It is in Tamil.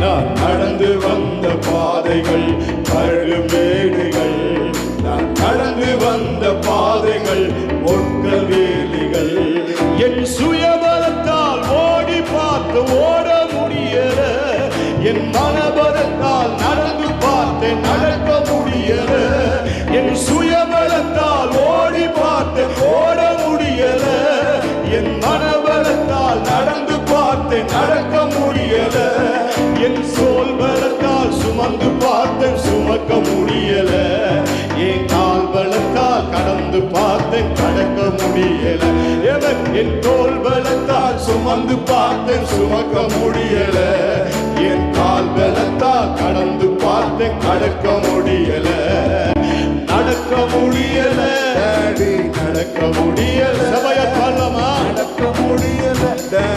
நான் நடந்து வந்த பாதைகள் கரடு மேடுகள். நான் நடந்து வந்த பாதைகள் ஒற்கள் வேலிகள். என் சுயபலத்தால் ஓடி பார்த்து ஓட முடியல. என் மனபலத்தால் நடந்து பார்த்து நடக்க முடியல. என் சுயபலத்தால் ஓடி பார்த்து ஓட முடியல. என் மனபலத்தால் நடந்து பார்த்து நடக்க முடியல. வந்து பார்த்தேன் சுமக்க முடியல. என் கால் பலத்தால் கடந்து பார்த்தேன் கடக்க முடியல. எவன் என் தோல் பலத்தால் சுமந்து பார்த்தேன் சுமக்க முடியல. என் கால் பலத்தால் கடந்து பார்த்தேன் கடக்க முடியல. நடக்க முடியல. நடக்க முடியல. சபைய பண்ணமா நடக்க முடியல.